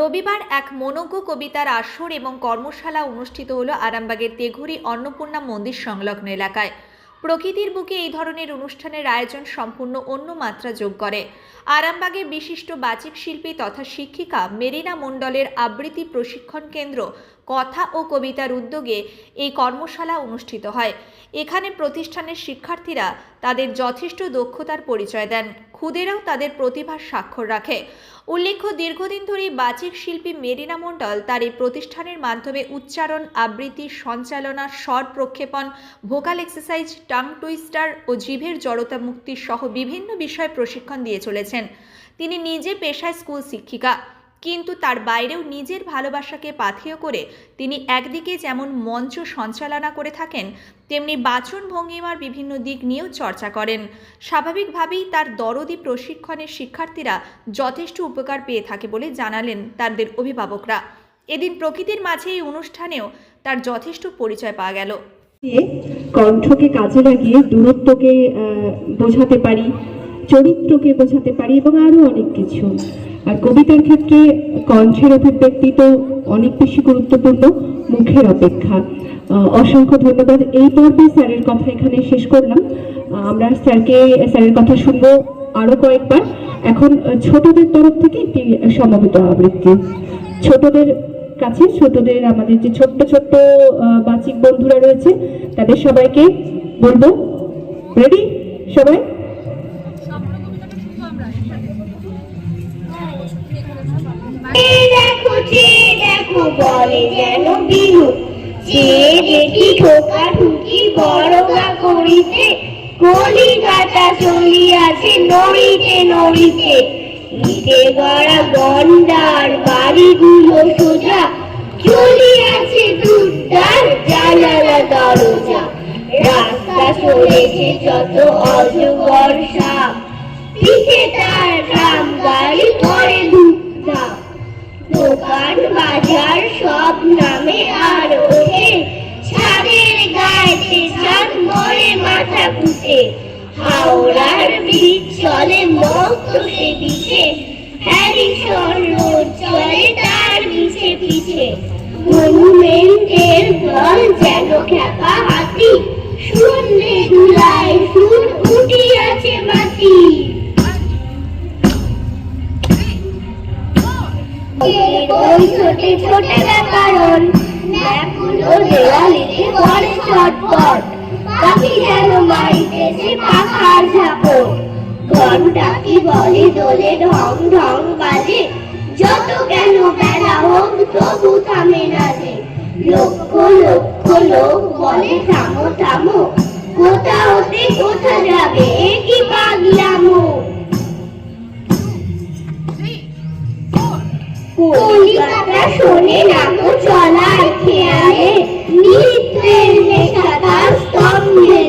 রবিবার এক মনোজ্ঞ কবিতার আসর এবং কর্মশালা অনুষ্ঠিত হল আরামবাগের তেঘুরি অন্নপূর্ণা মন্দির সংলগ্ন এলাকায়। প্রকৃতির বুকে এই ধরনের অনুষ্ঠানের আয়োজন সম্পূর্ণ অন্য মাত্রা যোগ করে। আরামবাগে বিশিষ্ট বাচিক শিল্পী তথা শিক্ষিকা মেরিনা মণ্ডলের আবৃত্তি প্রশিক্ষণ কেন্দ্র কথা ও কবিতার উদ্যোগে এই কর্মশালা অনুষ্ঠিত হয়। এখানে প্রতিষ্ঠানের শিক্ষার্থীরা তাদের যথেষ্ট দক্ষতার পরিচয় দেন। খুদেরাও তাদের প্রতিভার স্বাক্ষর রাখে। উল্লেখ্য, দীর্ঘদিন ধরেই বাচিক শিল্পী মেরিনা মণ্ডল তার এই প্রতিষ্ঠানের মাধ্যমে উচ্চারণ, আবৃত্তি সঞ্চালনা স্বর প্রক্ষেপণ, ভোকাল এক্সারসাইজ, টাং টুইস্টার ও জিভের জড়তা মুক্তি সহ বিভিন্ন বিষয়ে প্রশিক্ষণ দিয়ে চলেছেন। তিনি নিজে পেশায় স্কুল শিক্ষিকা। কিন্তু তার বাইরেও নিজের ভালোবাসাকে পাথেয় করে তিনি একদিকে যেমন মঞ্চ সঞ্চালনা করে থাকেন, তেমনি বাচন ভঙ্গিমার বিভিন্ন দিক নিয়েও চর্চা করেন। স্বাভাবিকভাবেই তার দরদি প্রশিক্ষণের শিক্ষার্থীরা যথেষ্ট উপকার পেয়ে থাকে বলে জানালেন তাদের অভিভাবকরা। এদিন প্রকৃতির মাঝে এই অনুষ্ঠানেও তার যথেষ্ট পরিচয় পাওয়া গেল। কণ্ঠকে কাজে লাগিয়ে দূরত্বকে বোঝাতে পারি চরিত্রকে বোঝাতে পারি এবং আরও অনেক কিছু। আর কবিতার ক্ষেত্রে কণ্ঠের অভিব্যক্তি তো অনেক বেশি গুরুত্বপূর্ণ মুখের অপেক্ষা। অসংখ্য ধন্যবাদ। এই পর্বে স্যারের কথা এখানে শেষ করলাম। আমরা স্যারকে, স্যারের কথা শুনব আরও কয়েকবার। এখন ছোটদের তরফ থেকে একটি সমবেত আবৃত্তি। ছোটদের কাছে, ছোটদের আমাদের যে ছোট্ট ছোট্ট বাচিক বন্ধুরা রয়েছে, তাদের সবাইকে বলব রেডি সবাই? চেয়ে দেখো, বলে যেন বিহু চেয়ে দেখি ঠোকা ঠুকি বড় গা করিতে কলি চলিয়াছে নড়িতে নড়িতে। ইটে গড়া গন্ডার বাড়িগুলো সোজা, চলিয়াছে দুটার জানালা দরজা। রাস্তা চলেছে যত অজগর সাপ পিছে তার গ্রাম গাড়ি পরে ধুপধাপ দোকান বাজার সব নামে আর ওঠে। ছাদের গায়েতে চান মরে মাথা ফুটে হাওড়ার ব্রিজ চলে মস্ত সে পিছে হ্যারিসন রোড চলে, তার পিছে পিছে। মনুমেন্টের কেন বেলা হোক তবু থামে না যে লক্ষ লক্ষ লোক বলে, থামো থামো। কোথা হতে কোথা যাবে কি পাগলামো? কলিকাতা শোনে না তো চলার খেয়ালে নৃত্যের তার স্তম্ভে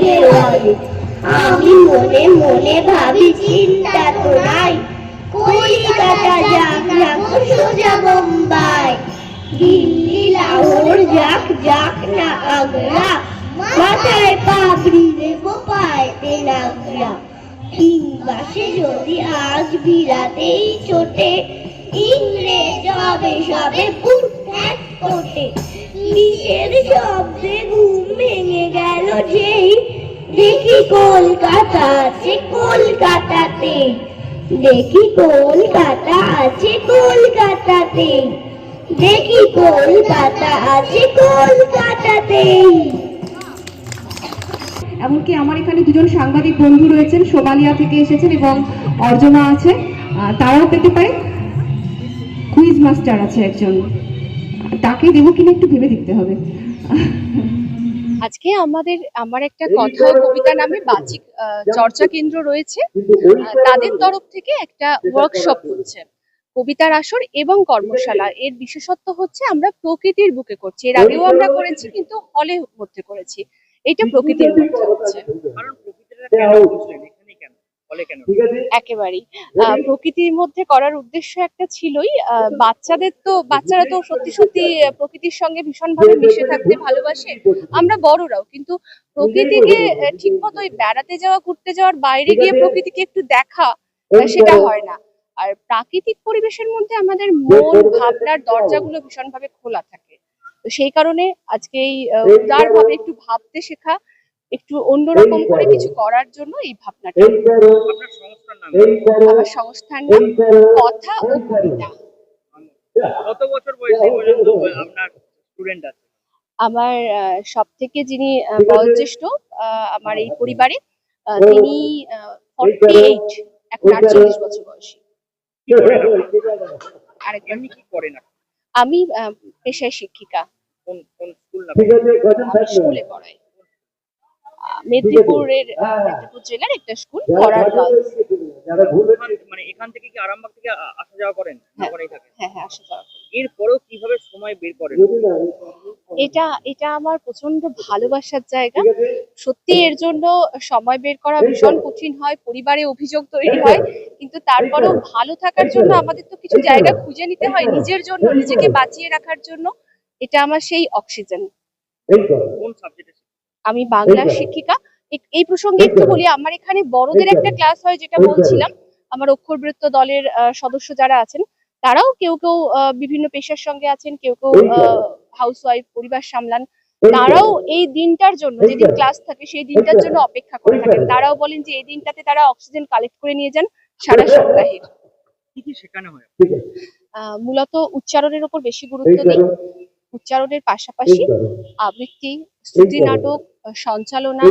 আমি মনে মনে ভাবি, চিন্তা তো নাই। কলিকাতা যাক যাক বোম্বাই। দিল্লি লাহোর যাক যাক না আগ্রা। মাথায় দেবো পায়েতে নাগরা কিংবা সে যদি আজ বিরাতেই চোটে ইংরেজ হবে সবে কিসের শব্দে ঘুম ভেঙে গেল যেই। দেখি কলকাতা আছে, কলকাতাতে। দেখি কলকাতা আছে কলকাতাতে। দেখি কলকাতা আছে কলকাতাতেই এমনকি আমার এখানে দুজন সাংবাদিক বন্ধু রয়েছেন, সোমালিয়া থেকে এসেছেন এবং অর্জনা আছে তারাও পেতে পারে। কুইজ মাস্টার আছে একজন। তাকে দেবো কিনা একটু ভেবে দেখতে হবে। আজকে আমাদের আমার একটা কথা কবিতা নামে বাচিক আহ, চর্চা কেন্দ্র রয়েছে। তাদের তরফ থেকে একটা ওয়ার্কশপ হচ্ছে। কবিতার আসর এবং কর্মশালা। এর বিশেষত্ব হচ্ছে আমরা প্রকৃতির বুকে করছি। এর আগেও আমরা করেছি কিন্তু হলে মধ্যে করেছি। এটা প্রকৃতির মধ্যে হচ্ছে। কারণ প্রকৃতিটা একেবারেই। আহ, প্রকৃতির মধ্যে করার উদ্দেশ্য একটা ছিলই। আহ, বাচ্চাদের তো বাচ্চারা তো সত্যি সত্যি প্রকৃতির সঙ্গে ভীষণভাবে মিশে থাকতে ভালোবাসে। আমরা বড়রাও কিন্তু প্রকৃতিকে ঠিক মতো বেড়াতে যাওয়া ঘুরতে যাওয়ার বাইরে গিয়ে প্রকৃতিকে একটু দেখা সেটা হয় না। আর প্রাকৃতিক পরিবেশের মধ্যে আমাদের মন ভাবনার দরজাগুলো ভীষণভাবে খোলা থাকে। তো সেই কারণে আজকে এই আহ, উদারভাবে একটু ভাবতে শেখা একটু অন্যরকম করে কিছু করার জন্য এই ভাবনাটা। আমার সংস্থার নাম কথা ও কবিতা। কত বছর বয়সী পর্যন্ত আপনার স্টুডেন্ট আছে? আমার সব থেকে যিনি আহ, বয়োজ্যেষ্ঠ আহ, আমার এই পরিবারে আহ, তিনি ফর্টি এইট এখন আটচল্লিশ বছর বয়সী। এমনি কি করেন আমি আহ, পেশায় শিক্ষিকা। কোন কোন স্কুল স্কুলে পড়াই। মেদিনীপুরের আহ, মেদিনীপুর জেলার একটা স্কুল পড়ার গার্লস মানে এখান থেকে কি আরামবাগ থেকে আসা যাওয়া করেন? হ্যাঁ। ওখানেই থাকেন হ্যাঁ হ্যাঁ আসা যাওয়া এরপরেও কীভাবে সময় বের করেন? এটা এটা আমার প্রচণ্ড ভালোবাসার জায়গা। সত্যি এর জন্য সময় বের করা ভীষণ কঠিন হয় পরিবারে অভিযোগ তৈরি হয় কিন্তু তারপরেও ভালো। থাকার জন্য আমাদের তো কিছু জায়গা খুঁজে নিতে হয় নিজের জন্য নিজেকে বাঁচিয়ে রাখার জন্য। এটা আমার সেই অক্সিজেন কোন সাবজেক্টে আমি বাংলার শিক্ষিকা। এই প্রসঙ্গে একটু বলি আমার এখানে বড়দের একটা ক্লাস হয় যেটা বলছিলাম। আমার অক্ষরবৃত্ত দলের আহ, সদস্য যারা আছেন তারাও কেউ কেউ আহ, বিভিন্ন পেশার সঙ্গে আছেন কেউ কেউ হাউস ওয়াইফ পরিবার সামলান। তারাও এই দিনটার জন্য যেদিন ক্লাস থাকে সেই দিনটার জন্য অপেক্ষা করে থাকেন। তারাও বলেন যে এই দিনটাতে তারা অক্সিজেন কালেক্ট করে নিয়ে যান সারা সপ্তাহের হয়? মূলত উচ্চারণের উপর বেশি গুরুত্ব দিই। উচ্চারণের পাশাপাশি আবৃত্তি শ্রুতি নাটক সঞ্চালনা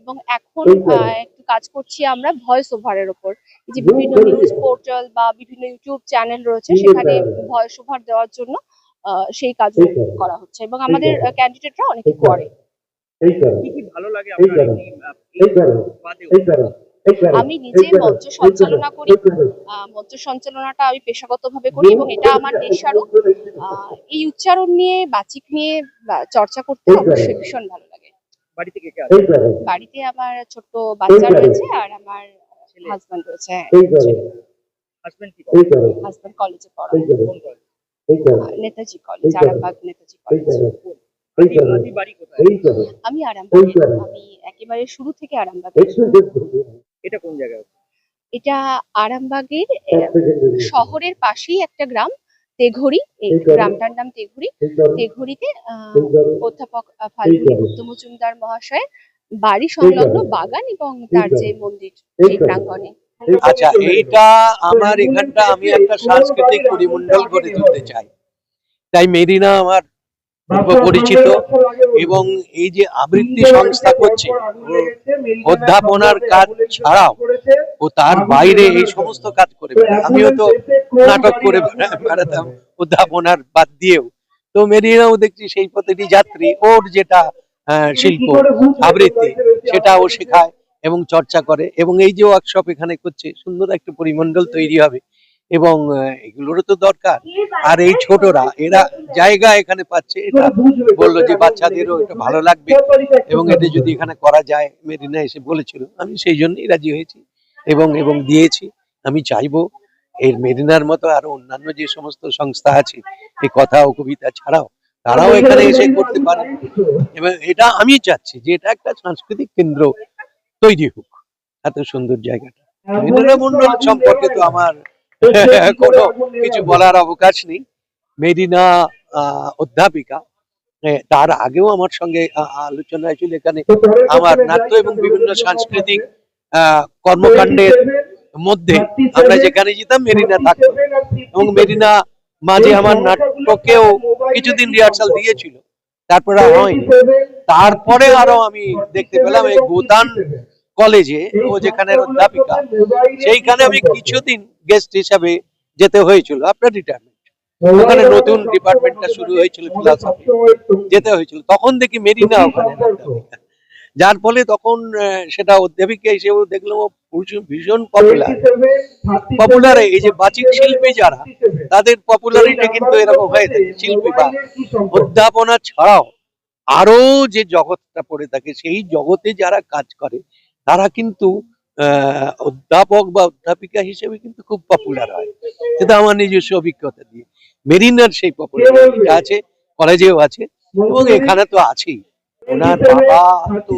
এবং এখন আহ, একটু কাজ করছি আমরা ভয়েস ওভারের ওপর। এই যে বিভিন্ন নিউজ পোর্টাল বা বিভিন্ন ইউটিউব চ্যানেল রয়েছে সেখানে ভয়েস ওভার দেওয়ার জন্য আহ, সেই কাজও করা হচ্ছে এবং আমাদের ক্যান্ডিডেটরা অনেকে করে। কি কি ভালো লাগে আপনার এই, আহ, এই বাদেও আমি নিজে মঞ্চ সঞ্চালনা করি। আহ, মঞ্চ সঞ্চালনাটা আমি পেশাগতভাবে করি এবং এটা আমার নেশারও। আহ, এই উচ্চারণ নিয়ে বাচিক নিয়ে চর্চা করতে অবশ্যই ভীষণ ভালো লাগে। বাড়ি থেকে কে আছে? বাড়িতে আমার ছোট্ট বাচ্চা রয়েছে। আর আমার হাজবেন্ড রয়েছে। হাজবেন্ড কি করে? হাজবেন্ড কলেজে পড়া কোন college Netaji college Arambagh Netaji college আমি আরামবাগের আমি একেবারে শুরু থেকে আরামবাগের এটা কোন জায়গায়? এটা আরামবাগের শহরের পাশেই একটা গ্রাম। তেঘড়ি এই গ্রামটার নাম তেঘড়ি। তেঘড়িতে আহ, অধ্যাপক আহ, ফাল্গুনী গুপ্ত মজুমদার মহাশয়ের বাড়ি সংলগ্ন বাগান এবং তার যে মন্দির সেই প্রাঙ্গণে। আচ্ছা এইটা আমার এখানটা আমি একটা সাংস্কৃতিক পরিমণ্ডল গড়ে তুলতে চাই। তাই মেরিনা আমার পরিচিত এবং এই যে আবৃত্তি সংস্থা করছে, অধ্যাপনার কাজ ছাড়াও ও তার বাইরে এই সমস্ত কাজ করে। আমিও তো নাটক করে বেড়া- বেড়াতাম, অধ্যাপনার বাদ দিয়েও তো মেরিনাও দেখছি সেই প্রতিটি যাত্রী, ওর যেটা শিল্প, আবৃত্তি সেটা ও শেখায় এবং চর্চা করে এবং এই যে ওয়ার্কশপ এখানে করছে, সুন্দর একটা পরিমণ্ডল তৈরি হবে এবং এগুলোরও তো দরকার। আর এই ছোটরা, এরা জায়গা এখানে পাচ্ছে, এটা বলল যে বাচ্চাদেরও এটা ভালো লাগবে। এবং এটা যদি এখানে করা যায়, মেরিনা এসে বলেছিল, আমি সেই জন্যই রাজি হয়েছি। এবং এবং দিয়েছি, আমি চাইব এর মেরিনার মতো আরও অন্যান্য যে সমস্ত সংস্থা আছে এই কথা ও কবিতা ছাড়াও, তারাও এখানে এসে করতে পারে। এবং এটা আমি চাচ্ছি যে এটা একটা সাংস্কৃতিক কেন্দ্র তৈরি হোক, এত সুন্দর জায়গাটা। মেরিনা মন্ডল সম্পর্কে তো আমার কোনো কিছু বলার অবকাশ নেই। মেরিনা অধ্যাপিকা তার আগেও আমার সঙ্গে আলোচনা হয়েছিল। এখানে আমার নাট্য এবং বিভিন্ন সাংস্কৃতিক কর্মকাণ্ডের মধ্যে আমরা যেখানে যেতাম মেরিনা থাকতো। এবং মেরিনা মাঝে আমার নাটকেও কিছুদিন রিহার্সাল দিয়েছিল। তারপরে আর হয়নি। তারপরে আরও আমি দেখতে পেলাম এই গোদান কলেজে ও যেখানে অধ্যাপিকা, সেইখানে আমি কিছুদিন গেস্ট হিসাবে যেতে হয়েছিল, আপনার রিটায়ারমেন্ট ওখানে নতুন ডিপার্টমেন্টটা শুরু হয়েছিল ফিলসফি যেতে হয়েছিল, তখন দেখি মেরিনা ওখানে যার ফলে তখন সেটা অধ্যাপিকা হিসেবে দেখলাম ভীষণ পপুলার পপুলার এই যে বাচিক শিল্পী যারা, তাদের পপুলারিটি কিন্তু এরকম হয়ে থাকে। শিল্পী বা অধ্যাপনা ছাড়াও আরও যে জগৎটা পড়ে থাকে, সেই জগতে যারা কাজ করে তারা কিন্তু আহ, অধ্যাপক বা অধ্যাপিকা হিসেবে কিন্তু খুব পপুলার হয়। সেটা আমার নিজস্ব অভিজ্ঞতা দিয়ে। মেরিনার সেই পপুলারিটিটা আছে কলেজেও আছে এবং এখানে তো আছেই। ওনার বাবা তো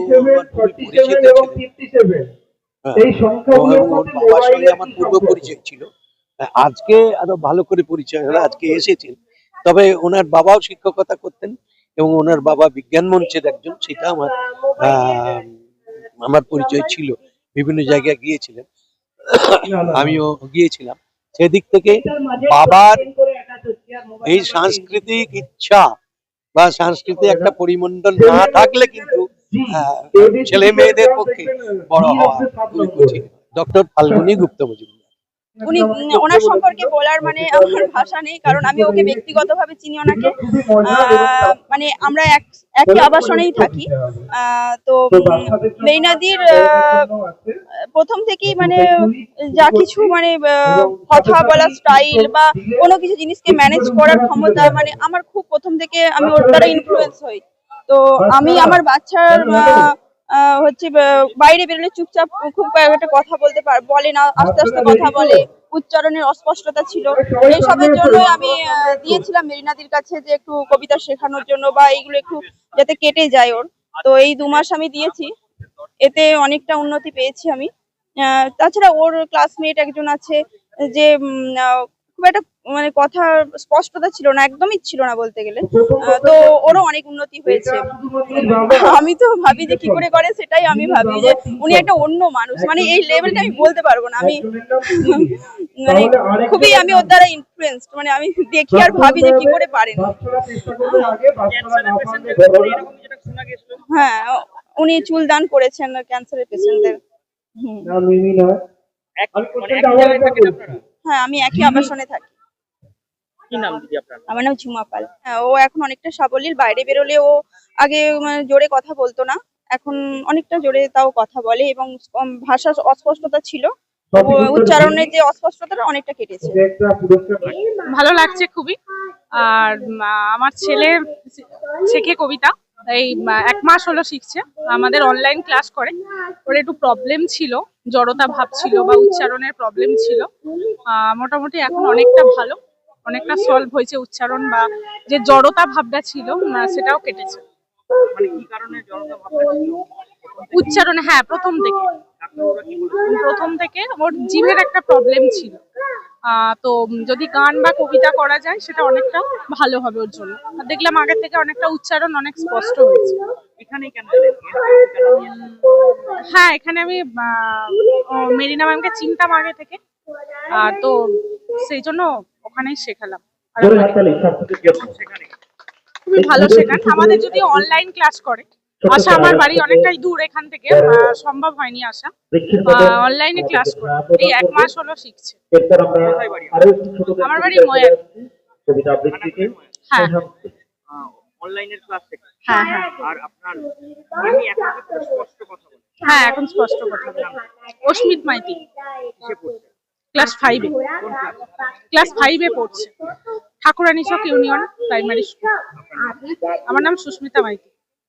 হ্যাঁ, বাবার সঙ্গে আমার পূর্ব পরিচয় ছিল। আজকে আরও ভালো করে পরিচয় হলো আজকে এসেছেন। তবে ওনার বাবাও শিক্ষকতা করতেন এবং ওনার বাবা বিজ্ঞান মঞ্চের একজন সেটা আমার আহ, আমার পরিচয় ছিল বিভিন্ন জায়গায় গিয়েছিলেন। আমিও গিয়েছিলাম। সেদিক থেকে বাবার এই সাংস্কৃতিক ইচ্ছা বা সাংস্কৃতিক একটা পরিমণ্ডল না থাকলে কিন্তু ছেলে মেয়েদের পক্ষে বড় হওয়া ডক্টর ফাল্গুনি গুপ্ত মজুমদার। উনি ওনার সম্পর্কে বলার মানে আমার ভাষা নেই কারণ আমি ওকে ব্যক্তিগতভাবে চিনি ওনাকে মানে আমরা এক একই আবাসনেই থাকি। তো মেইনাদির প্রথম থেকেই মানে যা কিছু মানে কথা বলার স্টাইল বা কোনো কিছু জিনিসকে ম্যানেজ করার ক্ষমতা মানে আমার খুব প্রথম থেকে আমি ওর দ্বারা ইনফ্লুয়েন্স হই। তো আমি আমার বাচ্চার হচ্ছে বাইরে বেরোলে চুপচাপ খুব কয়েকটা কথা বলতে পার বলে না আস্তে আস্তে কথা বলে। উচ্চারণের অস্পষ্টতা ছিল। এইসবের জন্য আমি দিয়েছিলাম মেরিনাদির কাছে যে একটু কবিতা শেখানোর জন্য বা এইগুলো একটু যাতে কেটে যায় ওর। তো এই দু মাস আমি দিয়েছি। এতে অনেকটা উন্নতি পেয়েছি আমি। আহ, তাছাড়া ওর ক্লাসমেট একজন আছে যে খুব একটা মানে কথা স্পষ্টতা ছিল না একদমই ছিল না বলতে গেলে। তো ওরও অনেক উন্নতি হয়েছে। আমি তো ভাবি যে কি করে করে সেটাই আমি ভাবি যে উনি একটা অন্য মানুষ। মানে এই লেভেলটা আমি বলতে পারব না। আমি মানে খুবই আমি ওর দ্বারা ইনফ্লুয়েন্সড মানে আমি দেখি আর ভাবি যে কি করে পারেন। হ্যাঁ উনি চুল দান করেছেন ক্যান্সারের পেশেন্টদের হুম। এক মানে এক জায়গায় থাকেন আপনারা? হ্যাঁ আমি একই আবাসনে থাকি। কি নাম দিদি আপনার? আমার নাম ঝুমা পাল। হ্যাঁ ও এখন অনেকটা সাবলীল বাইরে বেরোলে ও আগে মানে জোরে কথা বলতো না। এখন অনেকটা জোরে তাও কথা বলে এবং ভাষার অস্পষ্টতা ছিল। ও উচ্চারণের যে অস্পষ্টতাটা অনেকটা কেটেছে। ভালো লাগছে খুবই। আর আমার ছেলে শেখে কবিতা? এই এক মাস হলো শিখছে। আমাদের অনলাইন ক্লাস করে। ওর একটু প্রবলেম ছিল জড়তা ভাব ছিল বা উচ্চারণের প্রবলেম ছিল। মোটামুটি এখন অনেকটা ভালো। অনেকটা সলভ হয়েছে উচ্চারণ বা যে জড়তা ভাবটা ছিল সেটাও কেটেছে। মানে উচ্চারণে হ্যাঁ প্রথম থেকে। প্রথম থেকে ওর জিভের একটা প্রবলেম ছিল। তো যদি গান বা কবিতা করা যায় সেটা অনেকটা ভালো হবে ওর জন্য। দেখলাম আগের থেকে অনেকটা উচ্চারণ অনেক স্পষ্ট হয়েছে? হ্যাঁ এখানে আমি আহ, মেরিনা ম্যামকে চিনতাম আগে থেকে। আর তো সেই জন্য ওখানেই শেখালাম। আর সেখানে। খুবই ভালো শেখান। আমাদের যদি অনলাইন ক্লাস করে আসা আমার বাড়ি অনেকটাই দূর এখান থেকে সম্ভব হয়নি আসা। অনলাইনে ক্লাস করে। এই এক মাস হলো শিখছে। আমার বাড়ি ময়ার। হ্যাঁ। অনলাইনের ক্লাস থেকে। হ্যাঁ হ্যাঁ। আর আপনার এমনি এখন স্পষ্ট কথা বলেন? হ্যাঁ এখন স্পষ্ট কথা বললাম। অস্মিত মাইতি। ক্লাস ফাইভে ক্লাস ফাইভে পড়ছে। Thakurani Chak union primary school আমার নাম সুস্মিতা মাইতি।